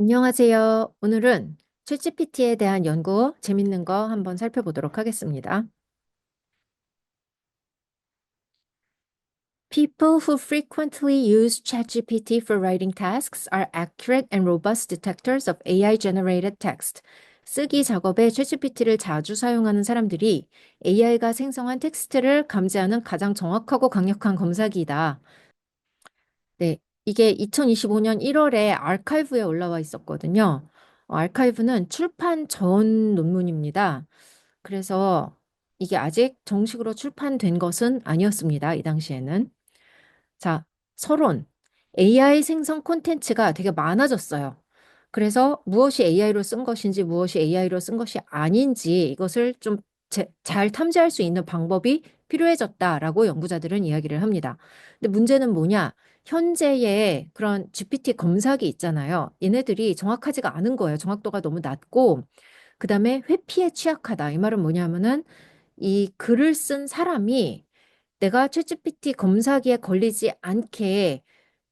안녕하세요. 오늘은 챗GPT에 대한 연구 재밌는 거 한번 살펴보도록 하겠습니다. People who frequently use ChatGPT for writing tasks are accurate and robust detectors of AI-generated text. 쓰기 작업에 챗GPT를 자주 사용하는 사람들이 AI가 생성한 텍스트를 감지하는 가장 정확하고 강력한 검사기이다. 네, 이게 2025년 1월에 아카이브에 올라와 있었거든요. 어, 아카이브는 출판 전 논문입니다. 그래서 이게 아직 정식으로 출판된 것은 아니었습니다. 이 당시에는. 자, 서론. AI 생성 콘텐츠가 되게 많아졌어요. 그래서 무엇이 AI로 쓴 것인지 무엇이 AI로 쓴 것이 아닌지 이것을 좀 잘 탐지할 수 있는 방법이 필요해졌다라고 연구자들은 이야기를 합니다. 근데 문제는 뭐냐? 현재의 그런 GPT 검사기 있잖아요. 얘네들이 정확하지가 않은 거예요. 정확도가 너무 낮고, 그 다음에 회피에 취약하다. 이 말은 뭐냐면은 이 글을 쓴 사람이 내가 챗GPT 검사기에 걸리지 않게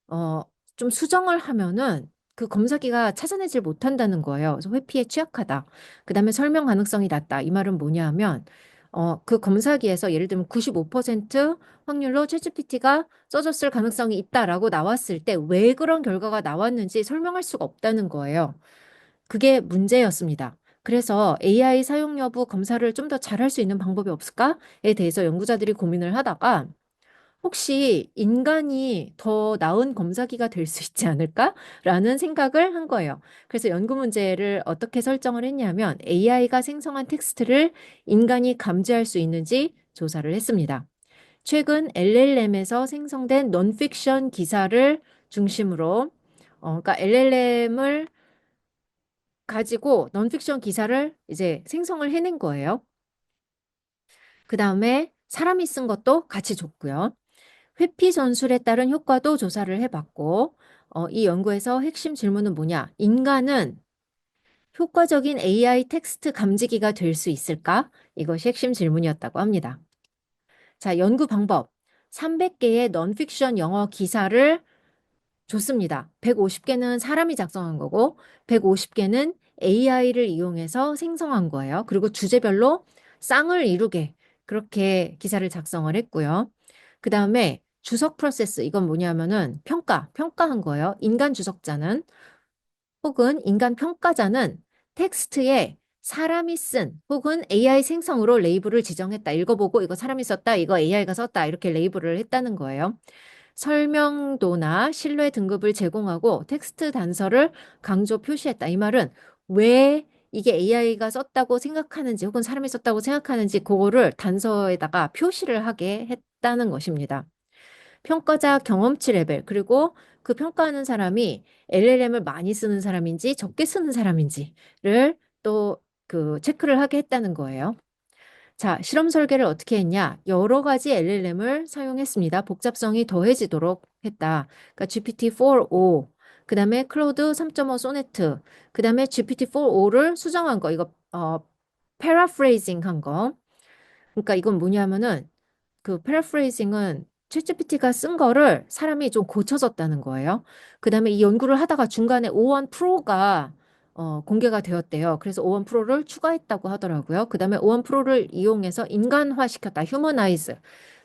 어, 좀 수정을 하면은 그 검사기가 찾아내질 못한다는 거예요. 그래서 회피에 취약하다. 그 다음에 설명 가능성이 낮다. 이 말은 뭐냐 하면 어, 그 검사기에서 예를 들면 95% 확률로 챗GPT가 써줬을 가능성이 있다라고 나왔을 때 왜 그런 결과가 나왔는지 설명할 수가 없다는 거예요. 그게 문제였습니다. 그래서 AI 사용 여부 검사를 좀 더 잘할 수 있는 방법이 없을까에 대해서 연구자들이 고민을 하다가 혹시 인간이 더 나은 검사기가 될 수 있지 않을까라는 생각을 한 거예요. 그래서 연구 문제를 어떻게 설정을 했냐면 AI가 생성한 텍스트를 인간이 감지할 수 있는지 조사를 했습니다. 최근 LLM에서 생성된 논픽션 기사를 중심으로 어, 그러니까 LLM을 가지고 논픽션 기사를 이제 생성을 해낸 거예요. 그 다음에 사람이 쓴 것도 같이 줬고요. 회피 전술에 따른 효과도 조사를 해봤고, 어, 이 연구에서 핵심 질문은 뭐냐? 인간은 효과적인 AI 텍스트 감지기가 될 수 있을까? 이것이 핵심 질문이었다고 합니다. 자, 연구 방법. 300개의 넌픽션 영어 기사를 줬습니다. 150개는 사람이 작성한 거고, 150개는 AI를 이용해서 생성한 거예요. 그리고 주제별로 쌍을 이루게 그렇게 기사를 작성을 했고요. 그 다음에 주석 프로세스, 이건 뭐냐면은 평가, 평가한 거예요. 인간 주석자는 혹은 인간 평가자는 텍스트에 사람이 쓴 혹은 AI 생성으로 레이블을 지정했다. 읽어보고 이거 사람이 썼다, 이거 AI가 썼다. 이렇게 레이블을 했다는 거예요. 설명도나 신뢰 등급을 제공하고 텍스트 단서를 강조 표시했다. 이 말은 왜 이게 AI가 썼다고 생각하는지 혹은 사람이 썼다고 생각하는지 그거를 단서에다가 표시를 하게 했다는 것입니다. 평가자 경험치 레벨, 그리고 그 평가하는 사람이 LLM을 많이 쓰는 사람인지 적게 쓰는 사람인지를 또 그 체크를 하게 했다는 거예요. 자, 실험 설계를 어떻게 했냐? 여러 가지 LLM을 사용했습니다. 복잡성이 더해지도록 했다. 그러니까 GPT-4o, 그 다음에 클로드 3.5 소네트, 그 다음에 GPT-4o를 수정한 거, 이거 어, 패러프레이징 한 거. 그러니까 이건 뭐냐면은 그 패러프레이징은 챗GPT가 쓴 거를 사람이 좀 고쳐줬다는 거예요. 그 다음에 이 연구를 하다가 중간에 오원 프로가 어, 공개가 되었대요. 그래서 오원 프로를 추가했다고 하더라고요. 그 다음에 오원 프로를 이용해서 인간화 시켰다. 휴머나이즈.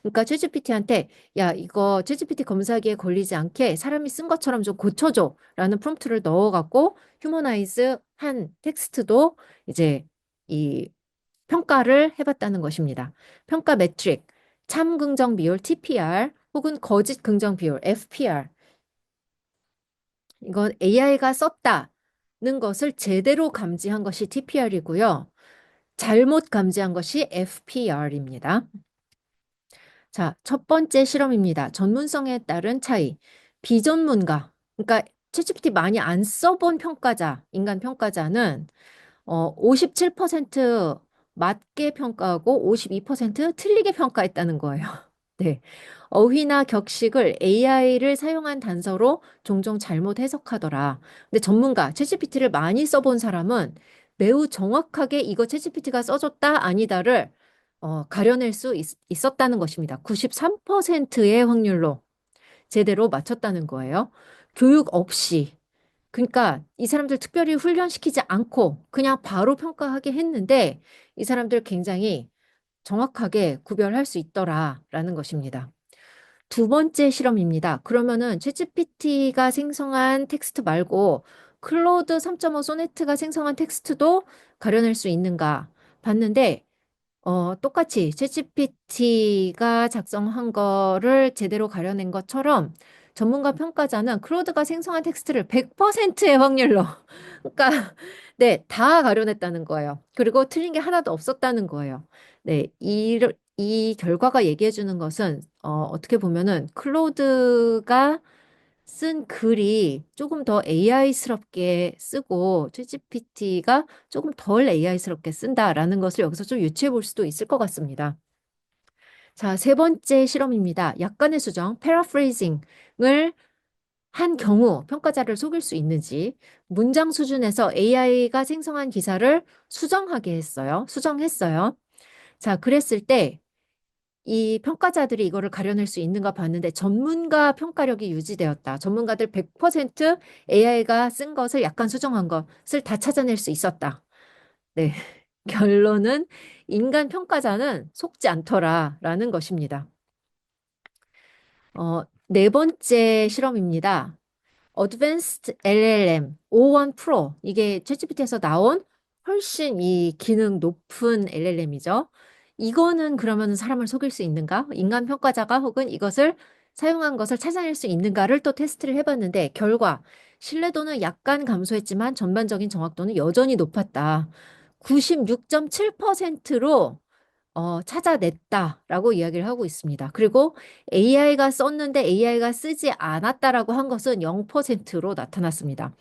그러니까 챗GPT한테 야 이거 챗GPT 검사기에 걸리지 않게 사람이 쓴 것처럼 좀 고쳐줘 라는 프롬프트를 넣어갖고 휴머나이즈 한 텍스트도 이제 이 평가를 해봤다는 것입니다. 평가 매트릭 참 긍정 비율 TPR 혹은 거짓 긍정 비율 FPR 이건 AI가 썼다는 것을 제대로 감지한 것이 TPR이고요. 잘못 감지한 것이 FPR입니다. 자, 첫 번째 실험입니다. 전문성에 따른 차이. 비전문가, 그러니까 챗GPT 많이 안 써본 평가자, 인간 평가자는 어, 57% 맞게 평가하고 52% 틀리게 평가했다는 거예요. 네. 어휘나 격식을 AI를 사용한 단서로 종종 잘못 해석하더라. 근데 전문가, 챗GPT를 많이 써본 사람은 매우 정확하게 이거 챗GPT가 써줬다, 아니다를 어, 가려낼 수 있, 있었다는 것입니다. 93%의 확률로 제대로 맞췄다는 거예요. 교육 없이 그러니까 이 사람들 특별히 훈련시키지 않고 그냥 바로 평가하게 했는데 이 사람들 굉장히 정확하게 구별할 수 있더라라는 것입니다. 두 번째 실험입니다. 그러면은 챗GPT가 생성한 텍스트 말고 클로드 3.5 소네트가 생성한 텍스트도 가려낼 수 있는가 봤는데 어, 똑같이 챗GPT가 작성한 거를 제대로 가려낸 것처럼 전문가 평가자는 클로드가 생성한 텍스트를 100%의 확률로 그러니까 네, 다 가려냈다는 거예요. 그리고 틀린 게 하나도 없었다는 거예요. 네, 이, 이 결과가 얘기해 주는 것은 어, 어떻게 보면은 클로드가 쓴 글이 조금 더 AI스럽게 쓰고 챗GPT가 조금 덜 AI스럽게 쓴다라는 것을 여기서 좀 유추해 볼 수도 있을 것 같습니다. 자, 세 번째 실험입니다. 약간의 수정, 패러프레이징을 한 경우 평가자를 속일 수 있는지 문장 수준에서 AI가 생성한 기사를 수정하게 했어요. 수정했어요. 자, 그랬을 때 이 평가자들이 이거를 가려낼 수 있는가 봤는데 전문가 평가력이 유지되었다. 전문가들 100% AI가 쓴 것을 약간 수정한 것을 다 찾아낼 수 있었다. 네. 결론은 인간 평가자는 속지 않더라라는 것입니다. 어, 네 번째 실험입니다. Advanced LLM 5.1 Pro 이게 챗GPT에서 나온 훨씬 이 기능 높은 LLM이죠. 이거는 그러면 사람을 속일 수 있는가? 인간 평가자가 혹은 이것을 사용한 것을 찾아낼 수 있는가를 또 테스트를 해봤는데 결과 신뢰도는 약간 감소했지만 전반적인 정확도는 여전히 높았다. 96.7%로 어, 찾아냈다라고 이야기를 하고 있습니다. 그리고 AI가 썼는데 AI가 쓰지 않았다라고 한 것은 0%로 나타났습니다.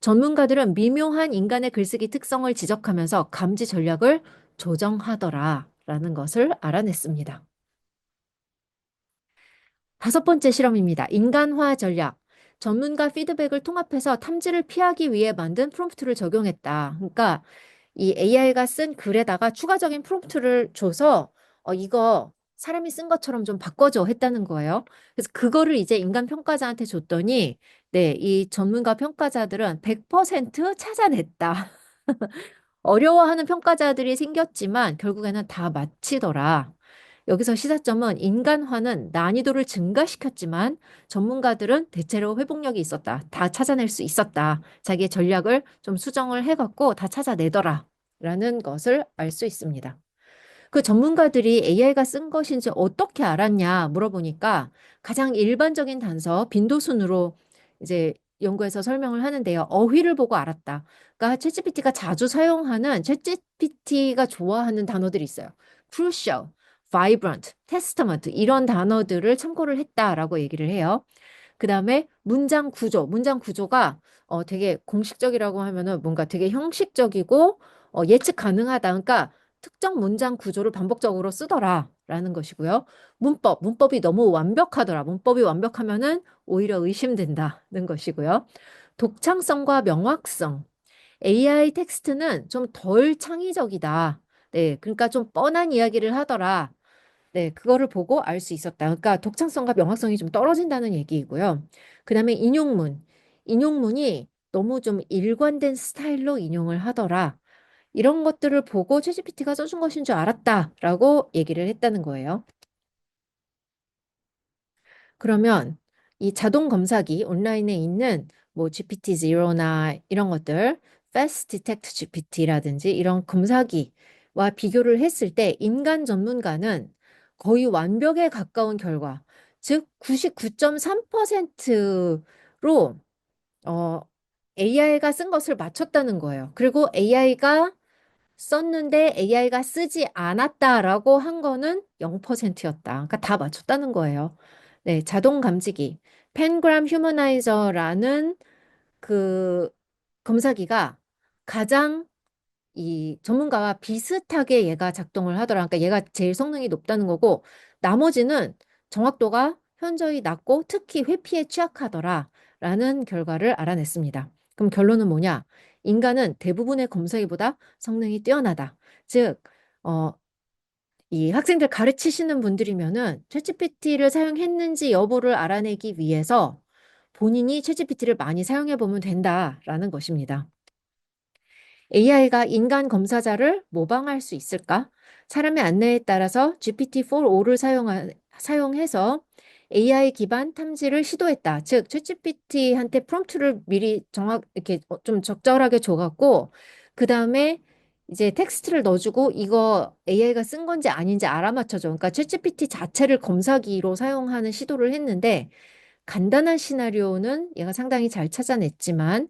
전문가들은 미묘한 인간의 글쓰기 특성을 지적하면서 감지 전략을 조정하더라라는 것을 알아냈습니다. 다섯 번째 실험입니다. 인간화 전략. 전문가 피드백을 통합해서 탐지를 피하기 위해 만든 프롬프트를 적용했다. 그러니까 이 AI가 쓴 글에다가 추가적인 프롬프트를 줘서 어, 이거 사람이 쓴 것처럼 좀 바꿔줘 했다는 거예요. 그래서 그거를 이제 인간 평가자한테 줬더니 네, 이 전문가 평가자들은 100% 찾아냈다. 어려워하는 평가자들이 생겼지만 결국에는 다 마치더라. 여기서 시사점은 인간화는 난이도를 증가시켰지만 전문가들은 대체로 회복력이 있었다. 다 찾아낼 수 있었다. 자기의 전략을 좀 수정을 해갖고 다 찾아내더라. 라는 것을 알 수 있습니다. 그 전문가들이 AI가 쓴 것인지 어떻게 알았냐 물어보니까 가장 일반적인 단서 빈도순으로 이제 연구에서 설명을 하는데요. 어휘를 보고 알았다. 그러니까 챗GPT가 자주 사용하는 챗GPT가 좋아하는 단어들이 있어요. crucial, vibrant, testament 이런 단어들을 참고를 했다라고 얘기를 해요. 그 다음에 문장 구조, 문장 구조가 어, 되게 공식적이라고 하면은 뭔가 되게 형식적이고 어, 예측 가능하다. 그러니까 특정 문장 구조를 반복적으로 쓰더라 라는 것이고요. 문법, 문법이 너무 완벽하더라. 문법이 완벽하면은 오히려 의심된다는 것이고요. 독창성과 명확성. AI 텍스트는 좀 덜 창의적이다. 네, 그러니까 좀 뻔한 이야기를 하더라. 네, 그거를 보고 알 수 있었다. 그러니까 독창성과 명확성이 좀 떨어진다는 얘기이고요. 그 다음에 인용문. 인용문이 너무 좀 일관된 스타일로 인용을 하더라. 이런 것들을 보고 챗GPT가 써준 것인 줄 알았다라고 얘기를 했다는 거예요. 그러면 이 자동 검사기 온라인에 있는 뭐 GPT Zero나 이런 것들, Fast Detect GPT라든지 이런 검사기와 비교를 했을 때 인간 전문가는 거의 완벽에 가까운 결과, 즉 99.3%로 어, AI가 쓴 것을 맞췄다는 거예요. 그리고 AI가 썼는데 AI가 쓰지 않았다라고 한 거는 0%였다. 그러니까 다 맞췄다는 거예요. 네, 자동 감지기. 펜그람 휴머나이저라는 그 검사기가 가장 이 전문가와 비슷하게 얘가 작동을 하더라. 그러니까 얘가 제일 성능이 높다는 거고 나머지는 정확도가 현저히 낮고 특히 회피에 취약하더라. 라는 결과를 알아냈습니다. 그럼 결론은 뭐냐? 인간은 대부분의 검사기보다 성능이 뛰어나다. 즉, 어, 이 학생들 가르치시는 분들이면은 챗GPT를 사용했는지 여부를 알아내기 위해서 본인이 챗GPT를 많이 사용해 보면 된다라는 것입니다. AI가 인간 검사자를 모방할 수 있을까? 사람의 안내에 따라서 GPT-4o를 사용하, 사용해서 AI 기반 탐지를 시도했다. 즉, 챗GPT한테 프롬프트를 미리 정확, 이렇게 어, 좀 적절하게 줘갖고, 그 다음에 이제 텍스트를 넣어주고 이거 AI가 쓴 건지 아닌지 알아맞혀줘. 그러니까 챗GPT 자체를 검사기로 사용하는 시도를 했는데, 간단한 시나리오는 얘가 상당히 잘 찾아냈지만,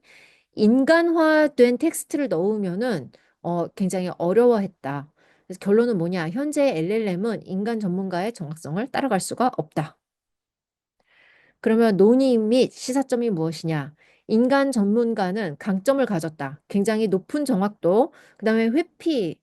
인간화된 텍스트를 넣으면은 어, 굉장히 어려워했다. 그래서 결론은 뭐냐? 현재 LLM은 인간 전문가의 정확성을 따라갈 수가 없다. 그러면 논의 및 시사점이 무엇이냐? 인간 전문가는 강점을 가졌다. 굉장히 높은 정확도, 그 다음에 회피,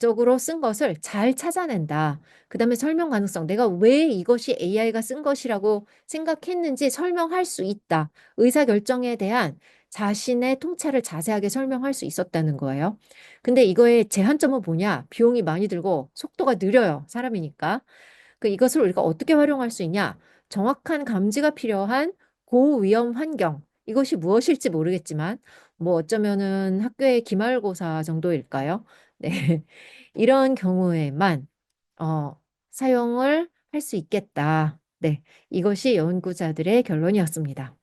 적으로 쓴 것을 잘 찾아낸다. 그 다음에 설명 가능성. 내가 왜 이것이 AI가 쓴 것이라고 생각했는지 설명할 수 있다. 의사결정에 대한 자신의 통찰을 자세하게 설명할 수 있었다는 거예요. 근데 이거의 제한점은 뭐냐? 비용이 많이 들고 속도가 느려요. 사람이니까. 그 이것을 우리가 어떻게 활용할 수 있냐? 정확한 감지가 필요한 고위험 환경. 이것이 무엇일지 모르겠지만, 뭐 어쩌면은 학교의 기말고사 정도일까요? 네. 이런 경우에만, 어, 사용을 할 수 있겠다. 네. 이것이 연구자들의 결론이었습니다.